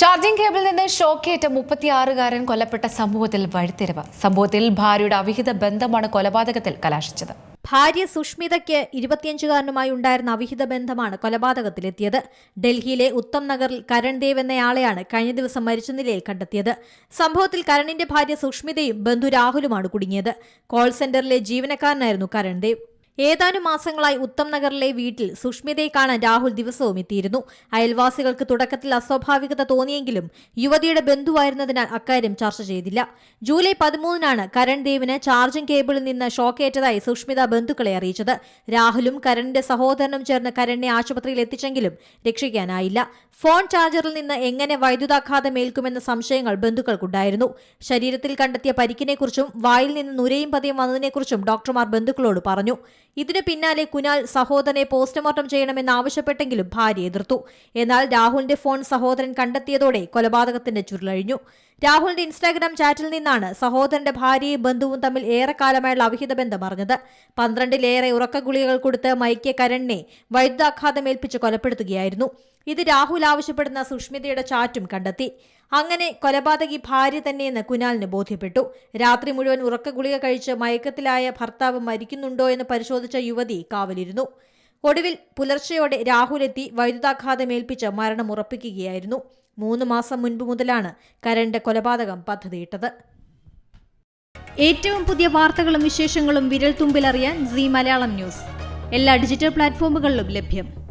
Charging കേബിളിൽ നിന്ന് ഷോക്കേറ്റ മുപ്പത്തിയാറുകാരൻ കൊല്ലപ്പെട്ട സംഭവത്തിൽ വഴിത്തിരിവ്. സംഭവത്തിൽ ഭാര്യയുടെ അവിഹിത ബന്ധമാണ് കൊലപാതകത്തിൽ കലാശിച്ചത്. ഭാര്യ സുഷ്മിതയ്ക്ക് ഇരുപത്തിയഞ്ചുകാരനുമായി ഉണ്ടായിരുന്ന അവിഹിത ബന്ധമാണ് കൊലപാതകത്തിലെത്തിയത്. ഡൽഹിയിലെ ഉത്തം നഗറിൽ കരൺ ദേവ് എന്നയാളെയാണ് കഴിഞ്ഞ ദിവസം മരിച്ച നിലയിൽ കണ്ടെത്തിയത്. സംഭവത്തിൽ കരണിന്റെ ഭാര്യ സുഷ്മിതയും ബന്ധു രാഹുലുമാണ് കുടുങ്ങിയത്. കോൾ സെന്ററിലെ ജീവനക്കാരനായിരുന്നു കരൺ ദേവ്. ഏതാനും മാസങ്ങളായി ഉത്തം നഗറിലെ വീട്ടിൽ സുഷ്മിതയെ കാണാൻ രാഹുൽ ദിവസവും എത്തിയിരുന്നു. അയൽവാസികൾക്ക് തുടക്കത്തിൽ അസ്വാഭാവികത തോന്നിയെങ്കിലും യുവതിയുടെ ബന്ധുവായിരുന്നതിനാൽ അക്കാര്യം ചർച്ച ചെയ്തില്ല. ജൂലൈ പതിമൂന്നിനാണ് കരൺ ദേവിന് ചാർജിംഗ് കേബിളിൽ നിന്ന് ഷോക്കേറ്റതായി സുഷ്മിത ബന്ധുക്കളെ അറിയിച്ചത്. രാഹുലും കരണിന്റെ സഹോദരനും ചേർന്ന് കരണിനെ ആശുപത്രിയിൽ എത്തിച്ചെങ്കിലും രക്ഷിക്കാനായില്ല. ഫോൺ ചാർജറിൽ നിന്ന് എങ്ങനെ വൈദ്യുതാഘാതം ഏൽക്കുമെന്ന സംശയങ്ങൾ ബന്ധുക്കൾക്കുണ്ടായിരുന്നു. ശരീരത്തിൽ കണ്ടെത്തിയ പരിക്കിനെക്കുറിച്ചും വായിൽ നിന്ന് നുരയും പതിയും വന്നതിനെക്കുറിച്ചും ഡോക്ടർമാർ ബന്ധുക്കളോട് പറഞ്ഞു. ഇതിനു പിന്നാലെ കുനാൽ സഹോദരനെ പോസ്റ്റ്മോർട്ടം ചെയ്യണമെന്ന് ആവശ്യപ്പെട്ടെങ്കിലും ഭാര്യ എതിർത്തു. എന്നാൽ രാഹുലിന്റെ ഫോൺ സഹോദരൻ കണ്ടെത്തിയതോടെ കൊലപാതകത്തിന്റെ ചുരുളഴിഞ്ഞു. രാഹുലിന്റെ ഇൻസ്റ്റാഗ്രാം ചാറ്റിൽ നിന്നാണ് സഹോദരന്റെ ഭാര്യയും ബന്ധുവും തമ്മിൽ ഏറെക്കാലമായുള്ള അവിഹിത ബന്ധം അറിഞ്ഞത്. പന്ത്രണ്ടിലേറെ ഉറക്ക ഗുളികകൾ കൊടുത്ത് മൈക്കിയ കരണിനെ വൈദ്യുതാഘാതം ഏൽപ്പിച്ച് കൊലപ്പെടുത്തുകയായിരുന്നു. ഇത് രാഹുൽ ആവശ്യപ്പെടുന്ന സുഷ്മിതയുടെ ചാറ്റും കണ്ടെത്തി. അങ്ങനെ കൊലപാതകി ഭാര്യ തന്നെയെന്ന് കുനാലിന് ബോധ്യപ്പെട്ടു. രാത്രി മുഴുവൻ ഉറക്ക ഗുളിക കഴിച്ച് മയക്കത്തിലായ ഭർത്താവ് മരിക്കുന്നുണ്ടോ എന്ന് പരിശോധിച്ച യുവതി കാവലിരുന്നു. ഒടുവിൽ പുലർച്ചയോടെ രാഹുലെത്തി വൈദ്യുതാഘാതമേൽപ്പിച്ച് മരണം ഉറപ്പിക്കുകയായിരുന്നു. മൂന്ന് മാസം മുൻപ് മുതലാണ് കരണ്ട് കൊലപാതകം പദ്ധതിയിട്ടത്. ഏറ്റവും പുതിയ വാർത്തകളും വിശേഷങ്ങളും വിരൽ തുമ്പിലറിയാൻ സി മലയാളം ന്യൂസ്. എല്ലാ ഡിജിറ്റൽ പ്ലാറ്റ്ഫോമുകളിലും ലഭ്യം.